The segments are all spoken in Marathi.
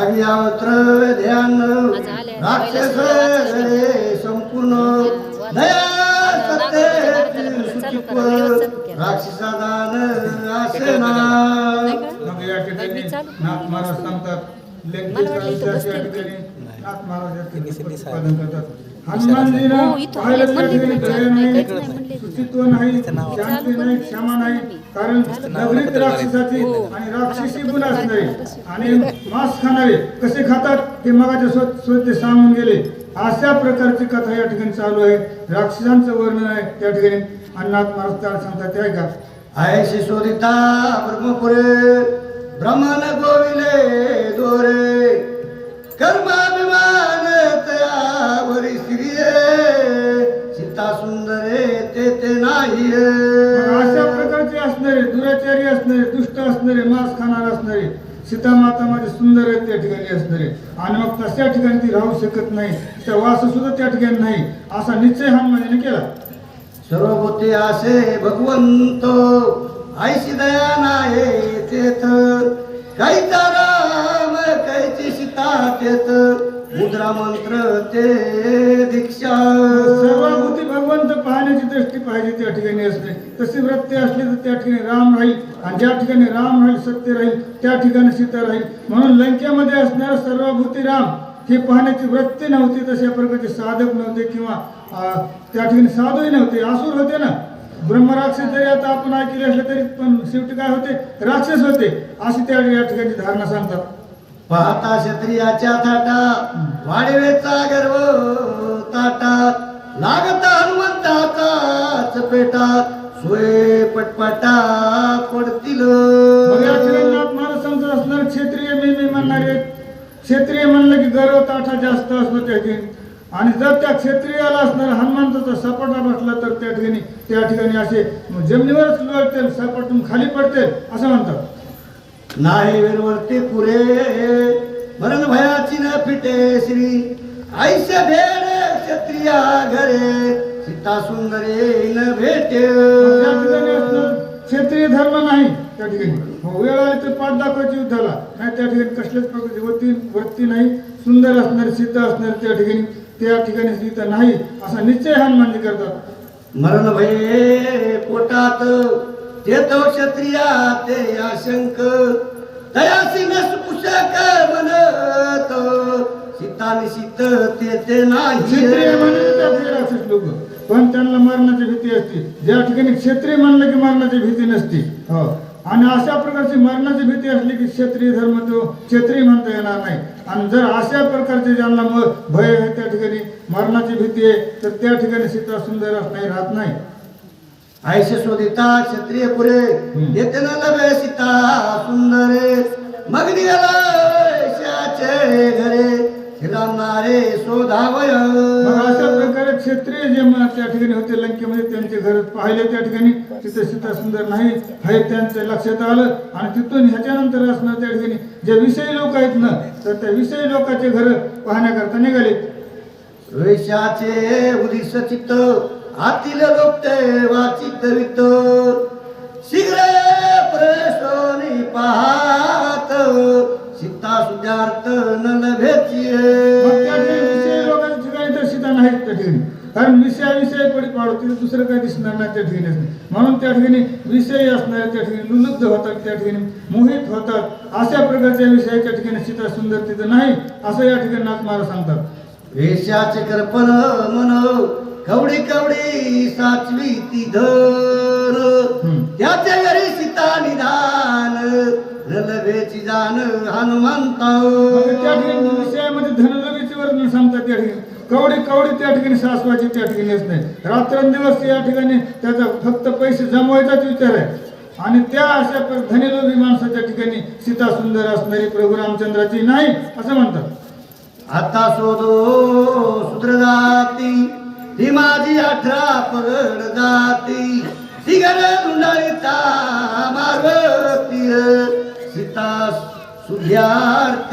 आर्यावत्र ध्यान. राक्षस संपूर्ण. दया सत्य सुचित्व केलं. राक्षसादान आसना नाही का? मग या ठिकाणी नाही, चालू. नाथ महाराज सांगतात लेखकाच्या ठिकाणी नाथ महाराज या ठिकाणी सिद्धी साहेब. प्रतिपादन करतात हनुमानजीला इथं पाहिलं त्या म्हणले ठिकाणी ना, दया नाही, नाही काहीच नाही म्हणले. सुचित्व नाही नाव. शांती नाही क्षमा नाही कारण नगरीत राक्षसाची हो. आणि राक्षसी गुण असणारे आणि मांस खाणारे कसे खातात हे मगाच्या स्वतः स्वतः सांगून गेले. अशा प्रकारची कथा या ठिकाणी चालू आहे. राक्षसांचं वर्णन आहे त्या ठिकाणी. आणि नाथ महाराज सांगतात ते ऐका. आहे शोधिता ब्रह्मपुरे ब्रह्मन गोविले दोरे. कर्माभिमान तयावरी श्रीये. सीता सुंदरे ते ते नाही दुराचारी असणारे दुष्ट असणारे मांस खाणारे असणारे सीता माता माझे सुंदर आहेत त्या ठिकाणी असणारे. आणि मग तशा ठिकाणी ती राहू शकत नाही तिचा वास सुद्धा त्या ठिकाणी नाही. असा निश्चय हनुमानाने केला. सर्वभूते आसे भगवंत ऐशी दया नाही तेथ काहीचा राम काहीची सीता तेथ मुद्रा मंत्र ते दीक्षा. सर्वभूती भगवंत पाहण्याची दृष्टी पाहिजे त्या ठिकाणी असते. तशी वृत्ती असली तर त्या ठिकाणी राम राहील. आणि ज्या ठिकाणी राम राहील सत्य राहील त्या ठिकाणी सीता राहील. म्हणून लंकेमध्ये असणारा सर्वभूती राम हे पाहण्याची वृत्ती नव्हती तशा प्रकारचे साधक नव्हते किंवा त्या ठिकाणी साधूही नव्हते. आसूर होते ना. ब्रह्मराक्षस जरी आता आपण ऐकले असले तरी पण शेवटी काय होते? राक्षस होते. अशी त्या या ठिकाणी धारणा सांगतात. पाहता क्षत्रियाच्या थाटा वाढवेचा गर्व ताटात लागता हनुमंताचा चपेटात सोय पटपटा पडतील. महाराज असणार क्षेत्रीय मी मी म्हणणारे क्षेत्रीय म्हणलं की गर्व ताठा जास्त असतो त्या ठिकाणी. आणि जर त्या क्षेत्रियाला असणार हनुमंताचा सपाटा बसला तर त्या ठिकाणी त्या ठिकाणी असे जमिनीवरच लोळतील सपाटून खाली पडतील असं म्हणतात. नाही वेरवरते पुरे मरण भयाची न फिटे श्री. आईसे भेडे क्षत्रिया घरे. सीता सुंदरे न भेटे. मग त्या ठिकाणी असणार क्षेत्रीय धर्म नाही त्या ठिकाणी. मग वेळ आली तर पाठ दाखवायची युद्धाला. नाही त्या ठिकाणी कसल्याच प्रकारची वृत्ती वृत्ती नाही. सुंदर असणारी सीता असणारी त्या ठिकाणी. त्या ठिकाणी सीता नाही असा निश्चय हनुमानजी करतात. मरण भये पोटात ते तो क्षत्रिया ते आशंक दयासी नस पुषक म्हणत सीता निशित ते ते क्षत्रिय त्या नाही ठिकाणी राक्षस लोक. पण त्यांना मरणाची भीती असते. ज्या ठिकाणी क्षत्रिय म्हणलं की मरणाची भीती नसते. हो. आणि अशा प्रकारची मरणाची भीती असली की क्षत्रिय धर्म तो क्षत्रिय म्हणता येणार नाही. आणि जर अशा प्रकारचे ज्यांना म- भय आहे त्या ठिकाणी मरणाची भीती आहे तर त्या ठिकाणी सीता सुंदर नाही राहत नाही. आयशे शोधिता क्षत्रिय पुरे येते न सीता सुंदरे मग निघालाचे घरे. फिरवणारे शोधावय. अशा प्रकारे क्षत्रिय जे त्या ठिकाणी होते लंकेमध्ये त्यांचे घर पाहिले त्या ठिकाणी. तिथे सीता सुंदर नाही हे त्यांच्या लक्षात आलं. आणि तिथून ह्याच्यानंतर असणार त्या ठिकाणी. जे विषयी लोक आहेत ना तर त्या विषयी लोकांचे घर पाहण्याकरता निघाले. वेशाचे उदिस चित्त आतील लोकते वाचित वित्त. शीघ्र प्रसोनी पाहात सीता सुजार्थ न लभेची मग त्या ठिकाणी विषयी लोकांच्या ठिकाणी तर सीता नाही त्या ठिकाणी. कारण विषया विषय पडी पाडू तिथे दुसरं काही दिसणार नाही त्या ठिकाणी. म्हणून त्या ठिकाणी विषयी असणारे त्या ठिकाणी लुलुब्ध होतात त्या ठिकाणी मोहित होतात. अशा प्रकारच्या विषयाच्या ठिकाणी सीता सुंदर तिथं नाही असं या ठिकाणी नाथ महाराज सांगतात. वेशाचे करपण मन कवडी कवडी साचवी ती धर. त्याच्या घरी सीता निधान. न लभेची जाण हनुमंत. त्या ठिकाणी विषयामध्ये धनलवीचे वर्णन सांगतात त्या ठिकाणी. कवडी कवडी त्या ठिकाणी सासवायची त्या ठिकाणी असते रात्रंदिवस या ठिकाणी त्याचा फक्त पैसे जमवायचाच विचार आहे. आणि त्या अशा प्र- धनीलोभी माणसाच्या ठिकाणी सीता सुंदर असणारी प्रभू रामचंद्राची नाही असं म्हणतात. आता शोधो सुद्र जाती ही माझी अठरा पगड जाती. मार्गती सीता सुध्यार्थ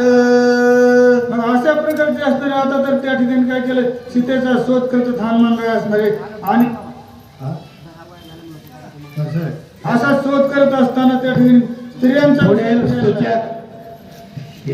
मग अशा प्रकारचे असणारे आता तर त्या ठिकाणी काय केलं सीतेचा शोध करत हनुमान राय असणारे आणि हा? असं शोध करत असताना त्या ठिकाणी स्त्रियांचा